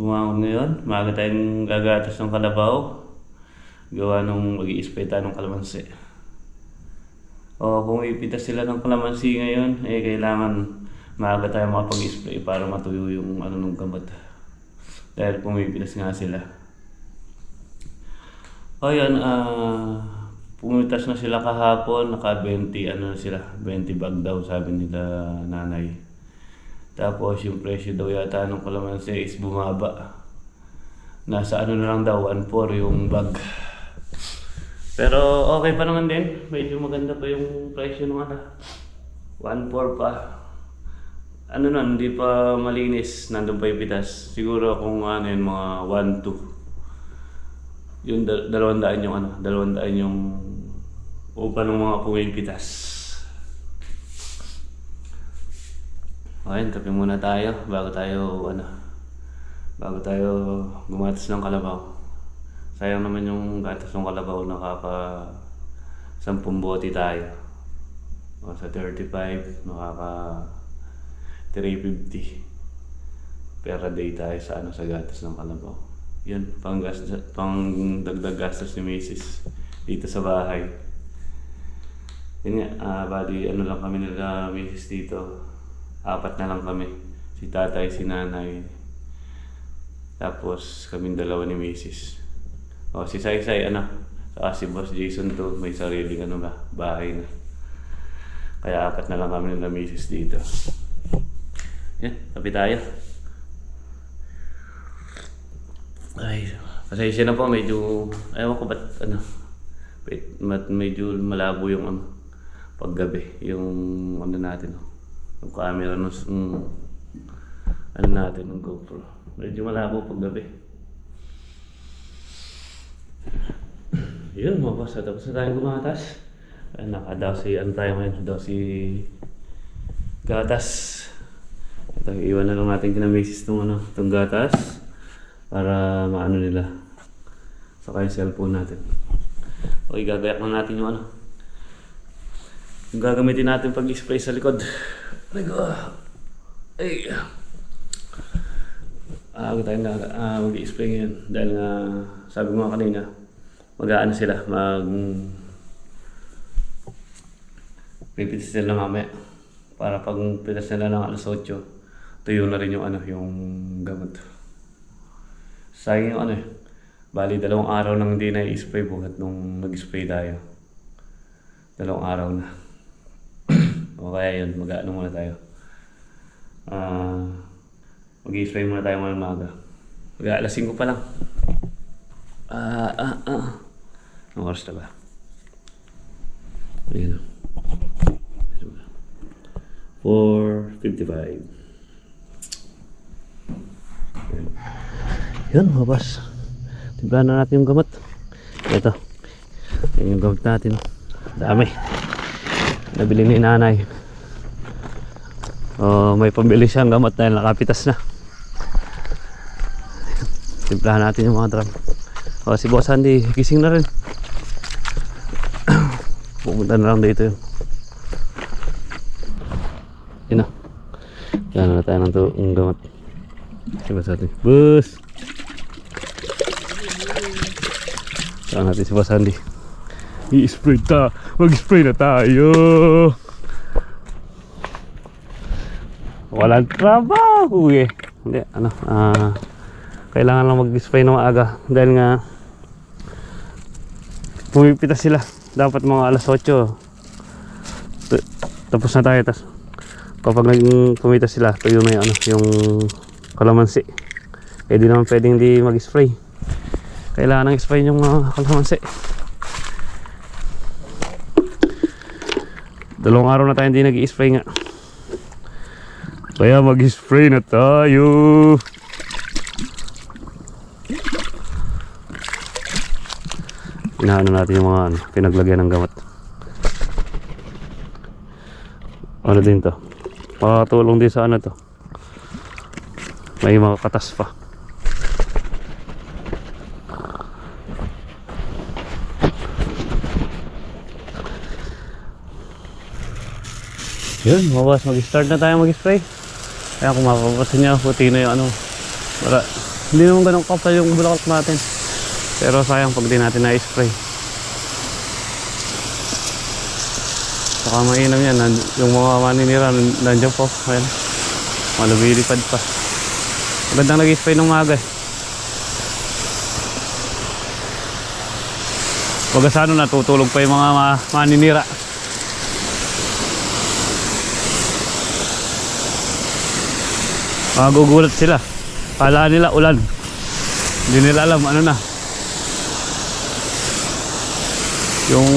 bumangon ngayon. Maaga tayong gagatas ng kalabaw. Gawa nung mag tayo ng kalamansi. O kung ipitas sila ng kalamansi ngayon, eh kailangan maaga tayo makapag-spray para matuyo yung ano nung gamot. Dahil pumipitas nga sila. O yan, ah, pumitas na sila kahapon, naka 20, ano sila, 20 bag daw sabi nila nanay. Tapos yung presyo daw yata ng kalamansi is bumaba. Nasa ano na lang daw, 1.4 yung bag. Pero okay pa naman din. Medyo maganda pa yung presyo ng ano. 1.4 pa. Ano nun, hindi pa malinis. Nandun pa yung pitas. Siguro kung ano yun, mga 1.2. Yung dal- dalawang daan yung ano, dalawang daan yung upa ng mga pumipitas. Okay, kape muna tayo bago tayo ano bago tayo gumatas ng kalabaw. Sayang naman yung gatas ng kalabaw nakaka 10 bote tayo. O sa 35 nakaka 350 per day tayo sa ano sa gatas ng kalabaw. Yun, pang, gas, pang dagdag gastos ni Mrs. dito sa bahay. Yun nga, ah bali ano lang kami nila Mrs. dito. Apat na lang kami. Si tatay, si nanay. Tapos kaming dalawa ni Mrs. O si Sai Sai, ano? Saka si Boss Jason to, may sarili ano ba, bahay na. Kaya apat na lang kami nila Mrs. dito. Yan, tabi tayo. Ay, pasensya na po, medyo, ayaw ko ba't, ano, medyo malabo yung, ano, paggabi, yung, ano natin, oh, yung camera ng, mm, ano natin, ng GoPro. Medyo malabo paggabi. Yun, mga boss, tapos na tayong gumatas. Ay, nakadaw si, ano tayo ngayon, daw si gatas. Ito, iwan na lang natin kina misis itong ano, itong gatas para maano nila. Saka yung cellphone natin. Okay, gagayak na natin yung ano. Yung gagamitin natin pag spray sa likod. Ay, go. Ay. Ah, uh, tayong gaga, ah, mag-spray ngayon. Dahil nga, sabi mo kanina, mag-aano sila, mag... Pipitis nila mamaya. Para pag pitas nila ng alas 8, tuyo na rin yung ano, yung gamot. Sayang yung ano eh. Bali, dalawang araw nang hindi na i-spray buhat nung nag-spray tayo. Dalawang araw na. O kaya yun, mag-ano muna tayo. Ah, mag-spray muna tayo mga umaga. Mag-alas 5 pa lang. Ah, ah, ah. Anong oras na ba? Ayun. 4.55. Ayun. Yun, mga boss. Timplahan na natin yung gamot. Ito. Yan yung gamot natin. Dami. Nabili ni nanay. Oh, may pambili siyang gamot dahil nakapitas na. Timplahan natin yung mga drum. Oh, si Boss Andy, gising na rin. Pumunta na lang dito yun. Yun na. Yan na tayo ng to, yung gamot. Si Boss Andy. Boss! Saan natin si Boss Andy? I-spray ta. Mag-spray na tayo. Walang trabaho eh. Hindi, ano, ah, kailangan lang mag-spray na maaga dahil nga pumipitas sila. Dapat mga alas 8. T- tapos na tayo. Tas, kapag naging pumitas sila, tuyo na yung, ano, yung kalamansi. Eh di naman pwedeng di mag-spray. Kailangan ng spray yung mga kalamansi. Dalawang araw na tayo hindi nag-i-spray nga. Kaya mag-spray na tayo. Inaano natin yung mga ano, pinaglagyan ng gamot. Ano din to? Makakatulong din sa ano to. May mga katas pa. Yun, mga boss, mag-start na tayo mag-spray. Kaya kung mapapansin niyo, puti na yung ano. Para, hindi naman ganun kapal yung bulaklak natin. Pero sayang pag di natin na-spray. Saka mainam yan. Yung mga maninira, nan- nandiyan po. Ayan. Malabilipad pa. Magandang nag-spray ng maga eh. Ano, natutulog pa yung mga ma- maninira. Magugulat sila. Kala nila ulan. Hindi nila alam ano na. Yung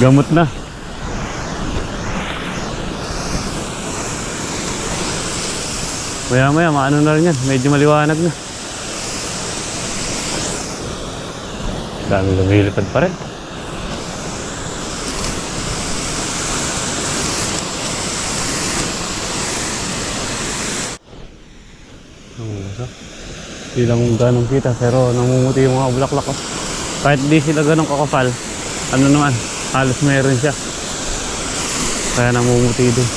gamot na. Maya maya maano na rin yan. Medyo maliwanag na. Dami lumilipad pa rin. Hindi lang ganong kita pero namumuti yung mga bulaklak ko. Kahit di sila ganong kakapal, ano naman, halos meron siya. Kaya namumuti din.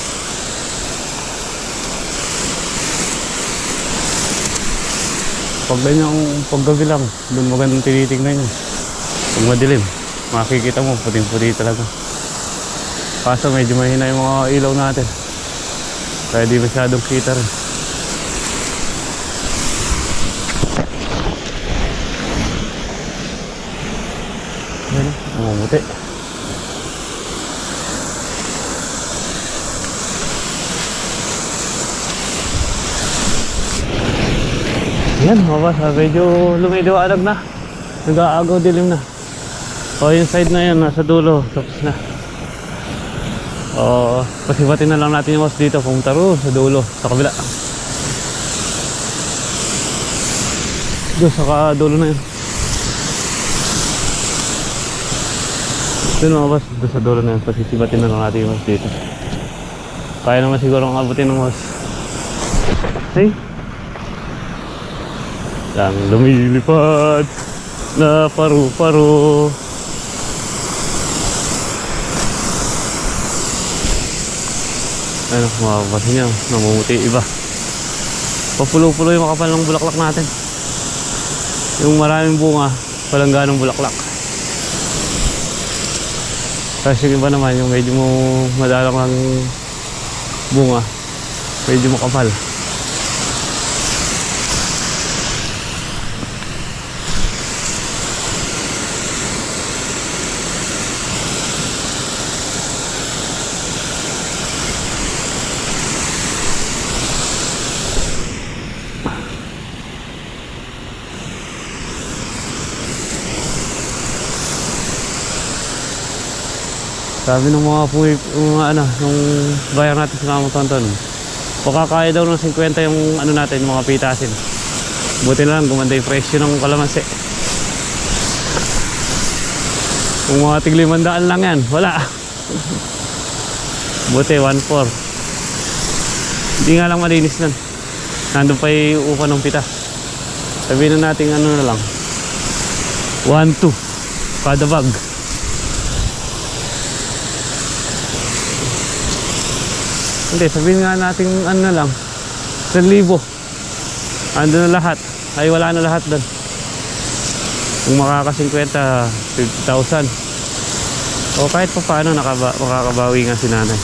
Pag ganyan, paggabi lang, doon magandang tinitingnan yun. Pag madilim, makikita mo, puting-puti talaga. Kaso medyo mahina yung mga ilaw natin. Kaya di masyadong kita rin. Yan, namumuti. Yan, mga boss, ah, medyo lumidiwanag na. Nag-aagaw dilim na. O, yung side na yan, nasa dulo. Tapos na. O, pasibatin na lang natin yung boss dito. Pumunta ro sa dulo, sa kabila. Doon, sa dulo na yun. Doon mga boss, doon sa dulo na yun. Pasisibatin na lang natin yung boss dito. Kaya naman siguro ang abutin ng boss. Hey! Yang lumilipad na paru-paro. Ano, mapapasin niya, namumuti iba. Papulo-pulo yung makapal ng bulaklak natin. Yung maraming bunga, walang ganong bulaklak. Kasi yung iba naman, yung medyo madalang lang bunga, medyo makapal. Sabi ng mga puwi, mga ano, yung bayan natin sa Kamang Tonton. Pakakaya daw ng 50 yung ano natin, mga pitasin. Buti na lang, gumanda yung presyo ng kalamansi. Kung mga tiglimandaan lang yan, wala. Buti, 1.4. Hindi nga lang malinis nun. Nandun pa yung upa ng pita. Sabihin na natin ano na lang. 1.2 kada bag. Hindi, sabihin nga natin ano na lang. 1,000. Ando na lahat. Ay wala na lahat doon. Kung makaka-50, 50,000. O kahit pa paano nakaba, makakabawi nga si nanay.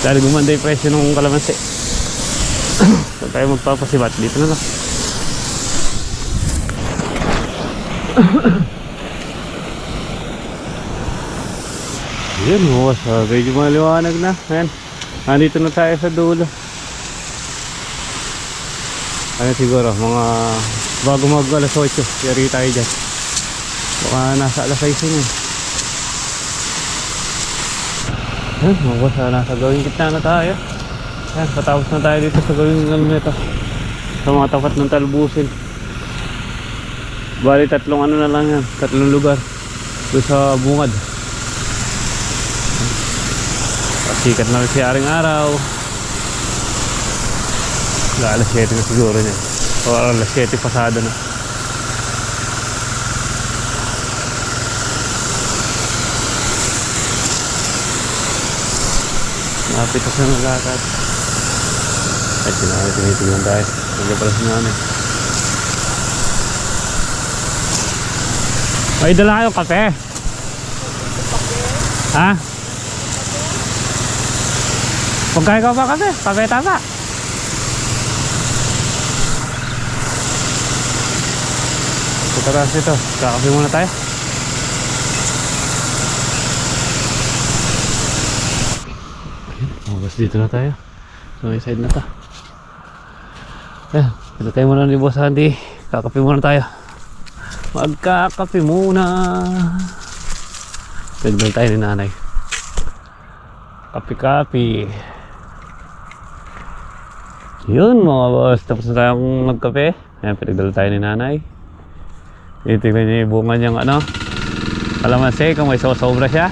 Dahil gumanda yung presyo ng kalamansi. Saan tayo magpapasibat? Dito na lang. Yun, oh, sa medyo maliwanag na. Ayan. Nandito na tayo sa dulo. Ano siguro, mga bago mag alas 8, yari tayo dyan. Baka nasa alas 6 na. Ayan, mga ah, nasa gawing gitna na tayo. Ayan, patapos na tayo dito sa gawing ano nito. Sa mga tapat ng talbusin. Bali, tatlong ano na lang yan. Tatlong lugar. Doon sa bungad. Sikat na si Aring Araw. Alas 7 na siguro niya. O alas 7 pasado na. Kapit ako sa nagkakad. Ay, sinabi, tinitingnan tayo. Hindi pala si nanay. May dala kayong kape? Ha? Pagkain ka ba kape? Kape tama. Ito taas dito. Kakape muna tayo. Mabas dito na tayo. So may side na to. Ayan, ito tayo muna ni Boss Andy. Kakape muna tayo. Magkakape muna. Pinagdal tayo ni nanay. Kape-kape. Yun mga boss. Tapos na tayong magkape. Ayan, pinagdala tayo ni nanay. Titignan niya yung bunga niyang ano. Kalamansi kung may sobra siya.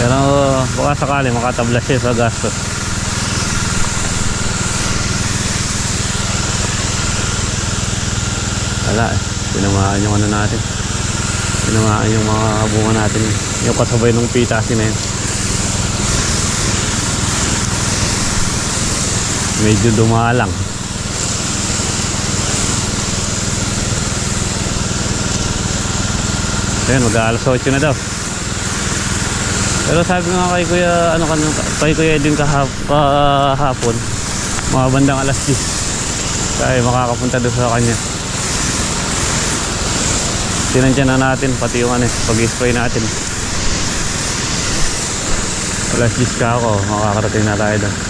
Pero baka sakali makatablas siya sa gastos. Wala eh. Tinamaan yung ano natin. Tinamaan yung mga bunga natin. Yung kasabay ng pitasin na yun. Medyo dumalang. Ayun, mag-aalas 8 na daw. Pero sabi nga kay Kuya, ano kan kay Kuya din kahap, kahapon, mga bandang alas 10. Kaya makakapunta doon sa kanya. Tinansya na natin, pati yung ano, pag-spray natin. Alas 10 ka ako, makakarating na tayo doon.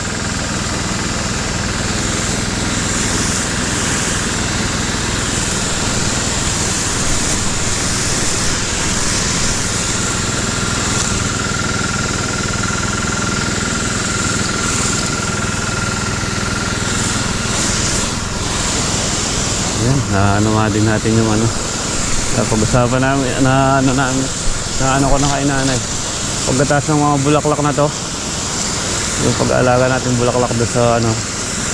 Na ano nga din natin yung ano. Pag-usapan namin, na ano namin, na ano ko na kay nanay. Pagkatas ng mga bulaklak na to, yung pag-aalaga natin bulaklak doon sa ano,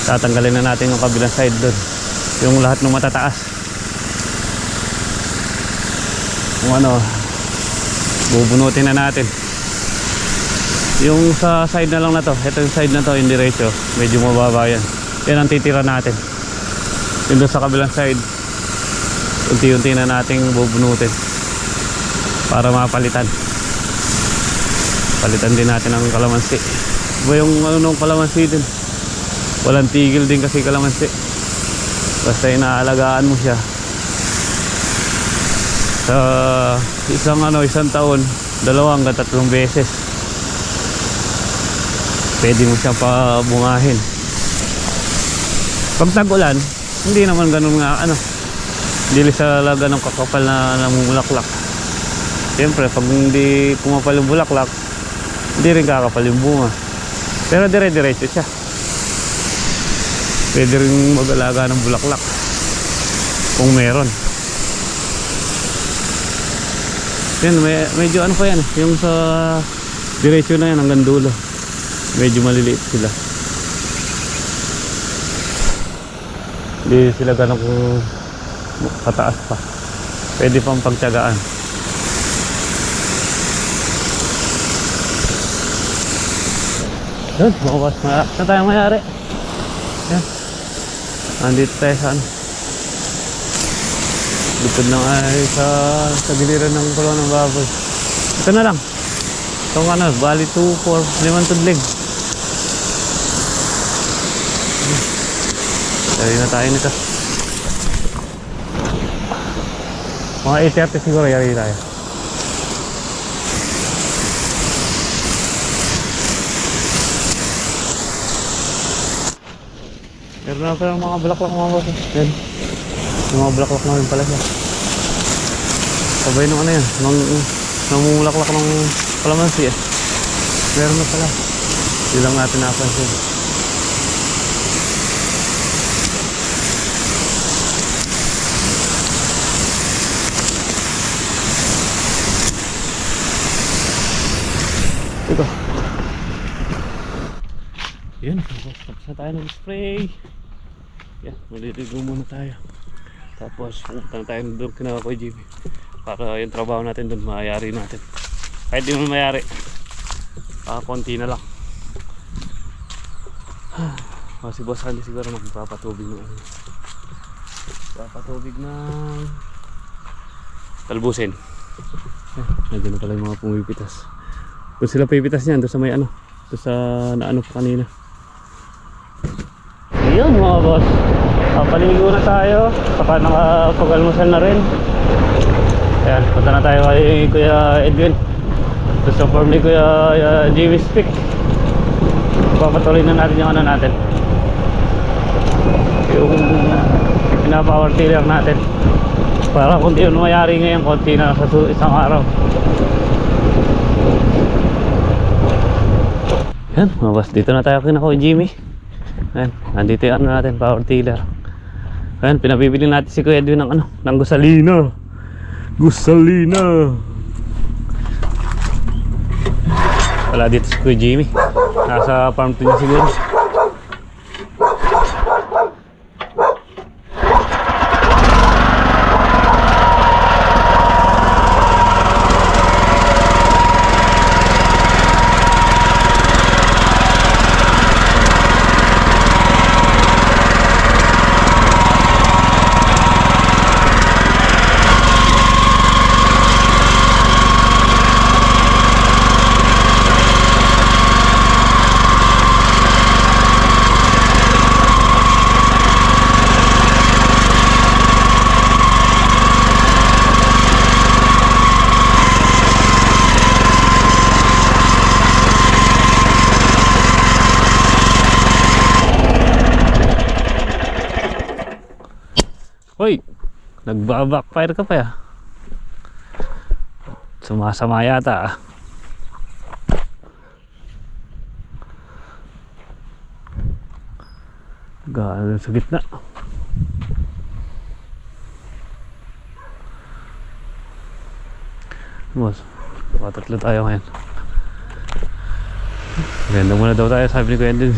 tatanggalin na natin yung kabilang side doon. Yung lahat ng matataas. Kung ano, bubunutin na natin. Yung sa side na lang na to, ito yung side na to, yung diretso, medyo mababa yan. Yan ang titira natin yung doon sa kabilang side. Unti-unti na nating bubunutin. Para mapalitan. Palitan din natin ang kalamansi. Iba yung ano nung kalamansi din. Walang tigil din kasi kalamansi. Basta inaalagaan mo siya. Sa isang ano isang taon dalawang hanggang tatlong beses pwede mo siyang pabungahin. Pag tag-ulan hindi naman ganun nga ano hindi sa laga ng kakapal na namumulaklak siyempre pag hindi pumapal yung bulaklak hindi rin kakapal yung bunga. Pero dire diretso siya. Pwede rin mag-alaga ng bulaklak kung meron. Yan may, medyo ano pa yan yung sa diretso na yan hanggang dulo. Medyo maliliit sila hindi sila ganun kung kataas pa. Pwede pang pagtyagaan. Yun bukas na, na tayo mayari. Yan. Andito tayo sa ano. Likod ng ay sa sa giliran ng kulon ng baboy. Ito na lang. Itong ano bali 2, 4, 5 tudlig Dali na tayo nito. Mga 8.30 siguro yari tayo. Meron na pala mga bulaklak mga boss. Yan. Yung mga bulaklak namin pala siya. Sabay nung ano yan. Nung namumulaklak ng kalamansi eh. Meron na pala. Hindi lang natin napansin. Ito. Yan, tapos na tayo ng spray. Yan, maliligo muna tayo. Tapos pupunta na tayo doon kina Kuya Jimmy. Para yung trabaho natin doon mayari natin. Kahit di mo mayari. Ah, konti na lang. Oh, si Boss Andy siguro magpapatubig ng ano. Papatubig ng talbusin. Eh, nandiyan na pala yung mga pumipitas. Doon sila pipitas niyan, doon sa may ano. Doon sa naano pa kanina. Ayun mga boss. Papaligo na tayo. Saka nakapag-almusal na rin. Ayan, punta na tayo kay Kuya Edwin. Doon sa farm ni Kuya uh, Jimmy Speak. Papatuloy na natin yung ano natin. Yung pinapower tiller natin. Para kung di yun mayari ngayon, konti na sa isang araw. Yan, mga boss, dito na tayo kina Kuya Jimmy. Ayan, nandito yung ano natin, power tiller. Ayan, pinabibili natin si Kuya Edwin ng ano, ng gusalina. Gusalina. Wala dito si Kuya Jimmy. Nasa farm to niya siguro. Hoy! Nagbabackfire ka pa ya. Sumasama yata ah. Gaano sa gitna. Boss, patatlo tayo ngayon. Ganda muna daw tayo, sabi ni Kuya Edwin.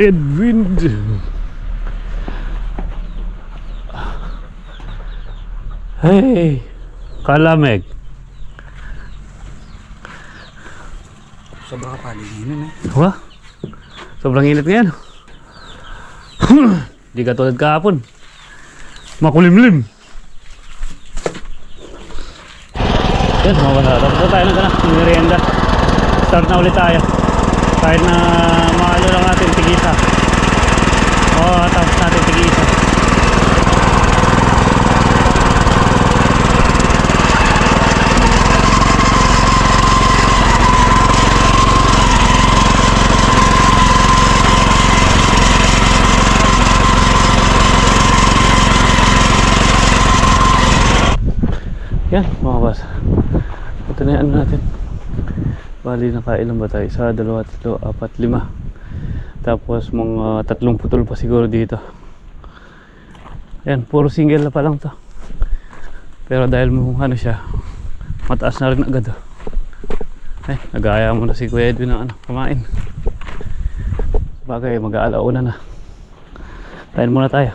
Edwin! Hey! Kalamig. Sobrang kapaliginan eh. Wah! Sobrang init ngayon. Di ka tulad kahapon. Makulimlim. Yan, mga bata. Tapos na tayo ng ng merienda. Start na ulit tayo. Kahit na maalo lang natin tigisa. Oo, tapos natin tigisa. Yan, mga boss. Na ano natin. Bali, nakailan ba tayo? Isa, dalawa, tatlo, apat, lima. Tapos mga tatlong putol pa siguro dito. Yan, puro single na pa lang to. Pero dahil mo ano siya, mataas na rin agad. Oh. Ay, nag-aaya mo na si Kuya Edwin ano, kumain. Bagay, mag-aalauna na. Kain muna tayo.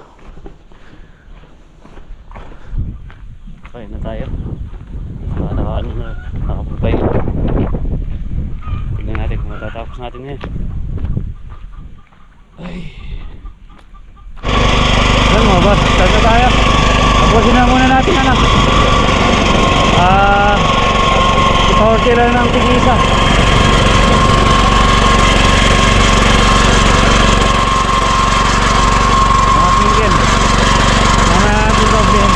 Kain na tayo. Naka, naka, ano na, nakapagpahinga. Tignan natin kung matatapos natin ngayon. Ay. Yan mga boss, start na tayo. Tapusin na muna natin ano. Ah, power tiller ng tigisa. Mga single. Mamaya natin doblehin.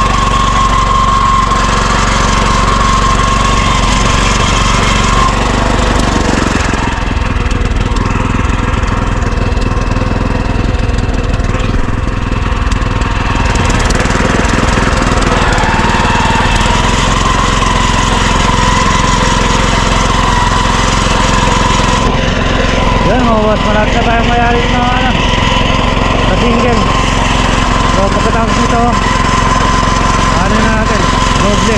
Yan mga boss, malapit na tayong mayari ng mga ano, sa single. So pagkatapos nito, ano na natin, doble.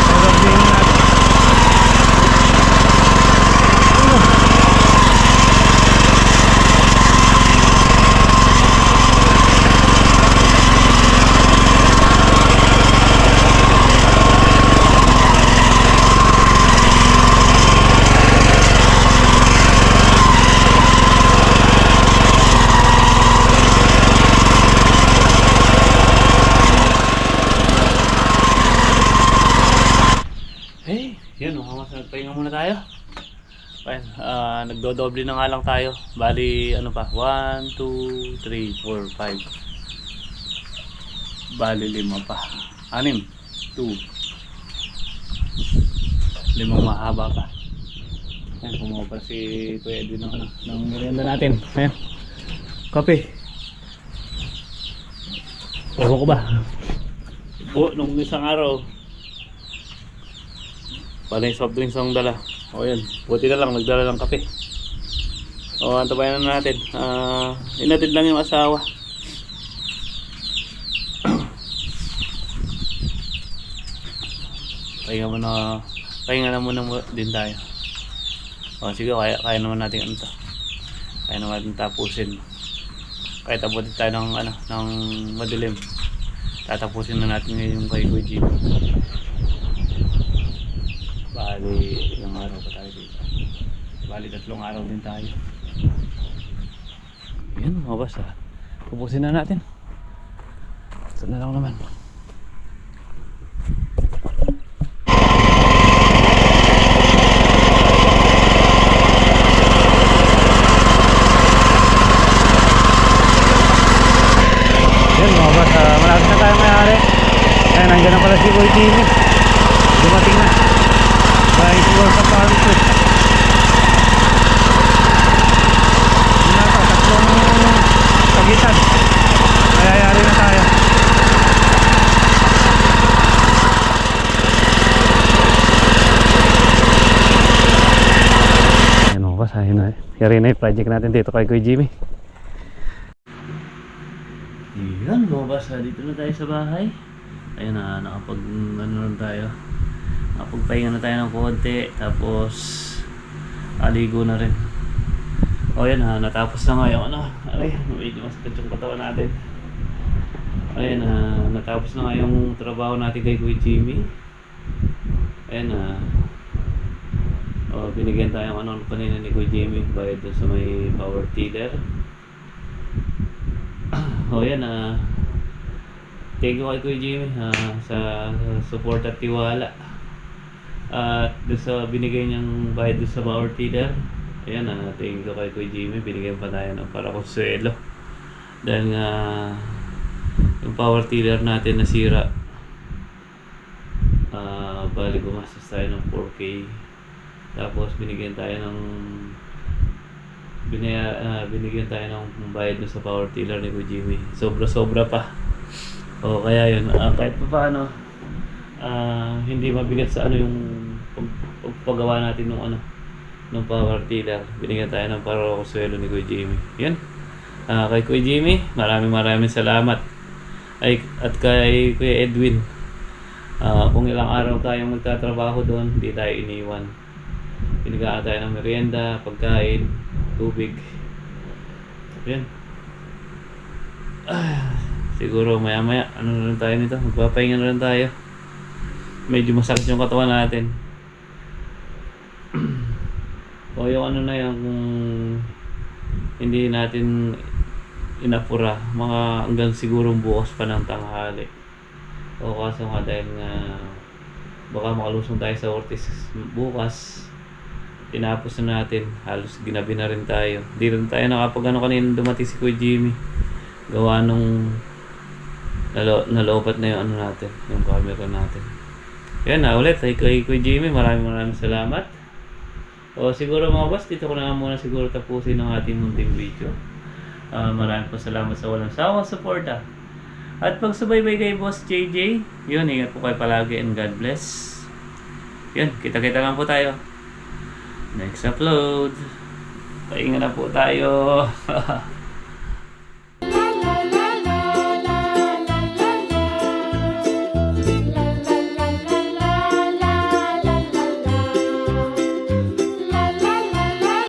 So doble na natin. mga sunod. Pahinga muna tayo. Fine. Ah, nagdodoble na nga lang tayo. Bali, ano pa? 1, 2, 3, 4, 5. Bali, lima pa. Anim. 2. Limang mahaba pa. Ayan, kumuha pa si Kuya Edwin ng, ano, ng merienda natin. Ayan. Kape. Ewan ko ba? O, nung isang araw, Panay soft drinks ang dala. O yan, buti na lang, nagdala ng kape. O, antabayan na natin. Ah, inatid lang yung asawa. Pahinga muna, pahinga na muna mu- din tayo. O, sige, kaya, kaya naman natin ano to. Kaya naman natin tapusin. Kahit abutin tayo ng, ano, ng madilim. Tatapusin na natin yung kay Jimmy. Bali, ilang araw pa tayo dito. Bali, tatlong araw din tayo. Yan, mga boss ah. Pupusin na natin. Ito na lang naman. Ah, malapit na tayo mayari. Ayan, nandiyan na pala si Boy Jimmy. Dumating na. Siguro sa parenthood. Yun na to, tatlong pagitan. Mayayari na tayo. Ayan mga boss, ayun na. Yari na yung project natin dito kay Kuya Jimmy. Yan, lumabas na dito na tayo sa bahay. Ayun na, nakapag ano tayo. Nakapagpahinga na tayo ng konti. Tapos, aligo na rin. O yan ha, natapos na nga yung ano. Ay, medyo masakit yung katawan natin. Ayun na, natapos na nga yung trabaho natin kay Kuya Jimmy. Ayun na. O, binigyan tayo ng ano kanina ni Kuya Jimmy bayad dun sa may power tiller. O yan ah. Thank you kay Kuya Jimmy ah, sa, sa support at tiwala. At doon sa binigay niyang bayad doon sa power tiller. Ayan ah, thank you kay Kuya Jimmy. Binigyan pa tayo ng para konsuelo. Dahil nga yung power tiller natin nasira. Ah, bali gumastos tayo ng 4K. Tapos binigyan tayo ng binaya, ah, binigyan tayo ng bayad sa power tiller ni Kuya Jimmy. Sobra-sobra pa. O kaya yun, ah, kahit pa paano, ah, hindi mabigat sa ano yung pag- pagpagawa natin ng ano ng power tiller. Binigyan tayo ng para swelo ni Kuya Jimmy. Yan. Ah, kay Kuya Jimmy, maraming maraming salamat. Ay, at kay Kuya Edwin. Ah, kung ilang araw tayong magtatrabaho doon, hindi tayo iniwan. Binigyan tayo ng merienda, pagkain, tubig. Yan. Ah, siguro maya maya, ano na rin tayo nito, magpapahinga na rin tayo. Medyo masakit yung katawan natin. o yung ano na yan, kung hindi natin inapura, mga hanggang siguro bukas pa ng tanghali. O kaso nga dahil nga baka makalusong tayo sa Ortiz bukas tinapos na natin. Halos ginabi na rin tayo. Di rin tayo nakapag ano kanina dumating si Kuya Jimmy. Gawa nung nalo, nalobat na yung ano natin yung camera natin yan na ulit kay, kay Kuya Jimmy maraming maraming salamat o siguro mga boss dito ko na muna siguro tapusin ang ating munting video Ah, maraming po salamat sa walang sawang suporta at pagsubaybay kay Boss JJ, yun, ingat po kayo palagi and God bless. Yun, kita-kita lang po tayo. Next upload. Pahinga na po tayo.